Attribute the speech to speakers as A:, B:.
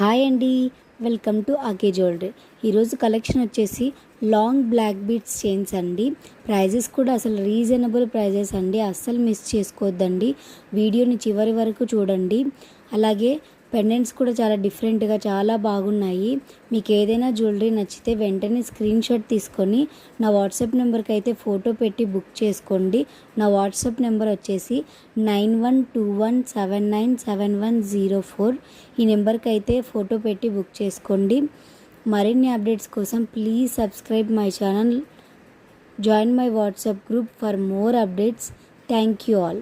A: Hi అండి. Welcome to ఆకే jewellery. ఈరోజు కలెక్షన్ వచ్చేసి లాంగ్ బ్లాక్ బీట్స్ చైన్స్ అండి. ప్రైజెస్ కూడా అసలు రీజనబుల్ ప్రైజెస్ అండి. అస్సలు మిస్ చేసుకోవద్దండి. వీడియోని చివరి వరకు చూడండి. అలాగే పెండెంట్స్ కూడా చాలా డిఫరెంట్గా చాలా బాగున్నాయి. మీకు ఏదైనా జ్యువెలరీ నచ్చితే వెంటనే స్క్రీన్ షాట్ తీసుకొని నా వాట్సాప్ నెంబర్కి అయితే ఫోటో పెట్టి బుక్ చేసుకోండి. నా వాట్సాప్ నెంబర్ వచ్చేసి nine one two one seven nine seven one zero four. ఈ నెంబర్కి అయితే ఫోటో పెట్టి బుక్ చేసుకోండి. మరిన్ని అప్డేట్స్ కోసం please subscribe my channel join my WhatsApp group for more updates thank you all